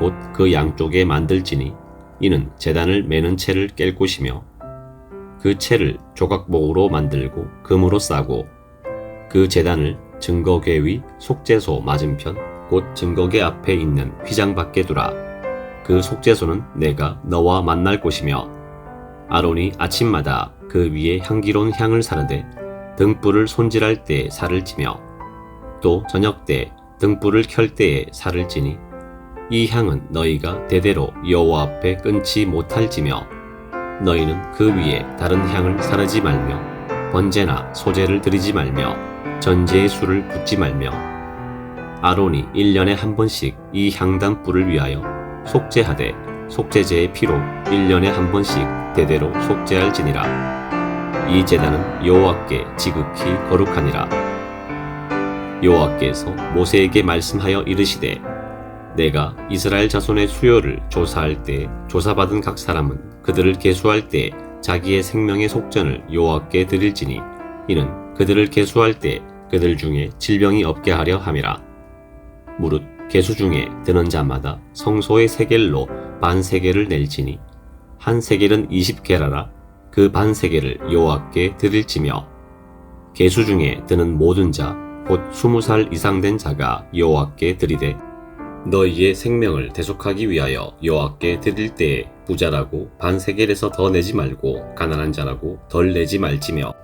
곧 그 양쪽에 만들지니 이는 재단을 매는 채를 깰 곳이며 그 채를 조각목으로 만들고 금으로 싸고 그 재단을 증거궤 위 속죄소 맞은편 곧 증거궤 앞에 있는 휘장 밖에 두라. 그 속죄소는 내가 너와 만날 곳이며 아론이 아침마다 그 위에 향기로운 향을 사르되 등불을 손질할 때에 살을 찌며 또 저녁 때 등불을 켤 때에 살을 찌니 이 향은 너희가 대대로 여호와 앞에 끊지 못할지며 너희는 그 위에 다른 향을 사르지 말며 번제나 소제를 드리지 말며 전제의 술을 붓지 말며 아론이 1년에 한 번씩 이 향단 뿔을 위하여 속죄하되 속죄제의 피로 1년에 한 번씩 대대로 속죄할지니라. 이 제단은 여호와께 지극히 거룩하니라. 여호와께서 모세에게 말씀하여 이르시되 내가 이스라엘 자손의 수요를 조사할 때 조사받은 각 사람은 그들을 계수할 때 자기의 생명의 속전을 여호와께 드릴지니 이는 그들을 계수할 때 그들 중에 질병이 없게 하려 함이라. 무릇 계수 중에 드는 자마다 성소의 세겔로 반 세겔을 낼지니 한 세겔은 20게라라. 그 반 세겔을 여호와께 드릴지며 계수 중에 드는 모든 자 곧 스무 살 이상 된 자가 여호와께 드리되 너희의 생명을 대속하기 위하여 여호와께 드릴 때에 부자라고 반 세겔에서 더 내지 말고 가난한 자라고 덜 내지 말지며.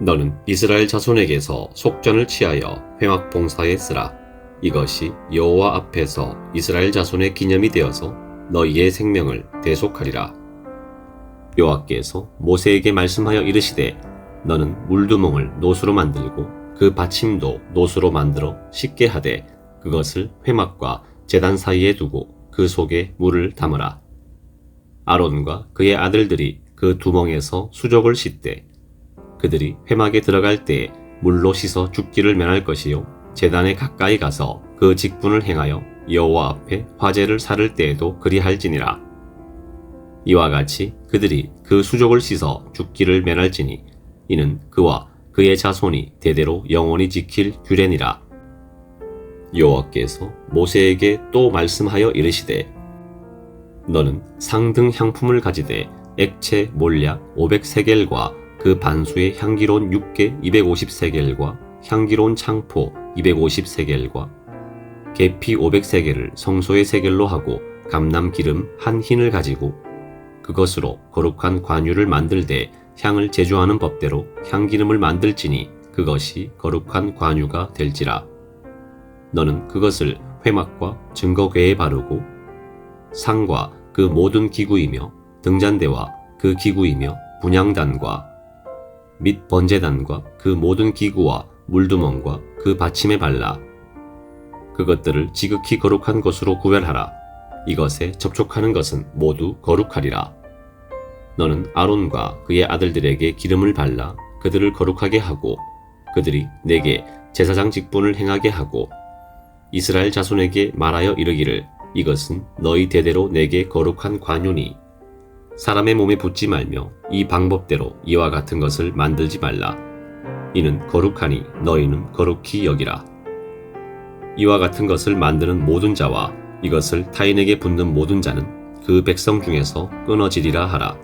너는 이스라엘 자손에게서 속전을 취하여 회막 봉사에 쓰라. 이것이 여호와 앞에서 이스라엘 자손의 기념이 되어서 너희의 생명을 대속하리라. 여호와께서 모세에게 말씀하여 이르시되 너는 물두멍을 노수로 만들고 그 받침도 노수로 만들어 쉽게 하되 그것을 회막과 재단 사이에 두고 그 속에 물을 담으라. 아론과 그의 아들들이 그 두멍에서 수족을 씻되 그들이 회막에 들어갈 때에 물로 씻어 죽기를 면할 것이요 재단에 가까이 가서 그 직분을 행하여 여호와 앞에 화제를 사를 때에도 그리할지니라. 이와 같이 그들이 그 수족을 씻어 죽기를 면할지니 이는 그와 그의 자손이 대대로 영원히 지킬 규례니라. 여호와께서 모세에게 또 말씀하여 이르시되 너는 상등 향품을 가지되 액체 몰약 500세겔과 그 반수의 향기로운 육개 250세겔과 향기로운 창포 250세겔과 계피 500세겔을 성소의 세겔로 하고 감람 기름 한 흰을 가지고 그것으로 거룩한 관유를 만들되 향을 제조하는 법대로 향기름을 만들지니 그것이 거룩한 관유가 될지라. 너는 그것을 회막과 증거궤에 바르고 상과 그 모든 기구이며 등잔대와 그 기구이며 분양단과 및 번제단과 그 모든 기구와 물두멍과 그 받침에 발라 그것들을 지극히 거룩한 것으로 구별하라. 이것에 접촉하는 것은 모두 거룩하리라. 너는 아론과 그의 아들들에게 기름을 발라 그들을 거룩하게 하고 그들이 내게 제사장 직분을 행하게 하고 이스라엘 자손에게 말하여 이르기를 이것은 너희 대대로 내게 거룩한 관유니 사람의 몸에 붙지 말며 이 방법대로 이와 같은 것을 만들지 말라. 이는 거룩하니 너희는 거룩히 여기라. 이와 같은 것을 만드는 모든 자와 이것을 타인에게 붙는 모든 자는 그 백성 중에서 끊어지리라 하라.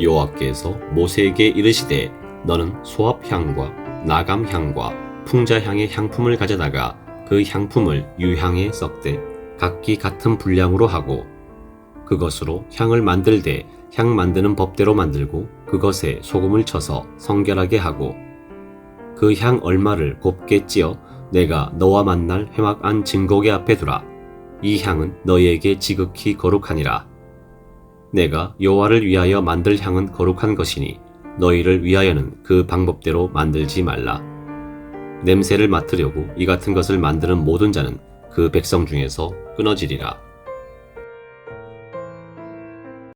여호와께서 모세에게 이르시되 너는 소합향과 나감향과 풍자향의 향품을 가져다가 그 향품을 유향에 썩되 각기 같은 분량으로 하고 그것으로 향을 만들되 향 만드는 법대로 만들고 그것에 소금을 쳐서 성결하게 하고 그 향 얼마를 곱게 찌어 내가 너와 만날 회막 안 증거계 앞에 두라 이 향은 너희에게 지극히 거룩하니라 내가 여호와를 위하여 만들 향은 거룩한 것이니 너희를 위하여는 그 방법대로 만들지 말라. 냄새를 맡으려고 이 같은 것을 만드는 모든 자는 그 백성 중에서 끊어지리라.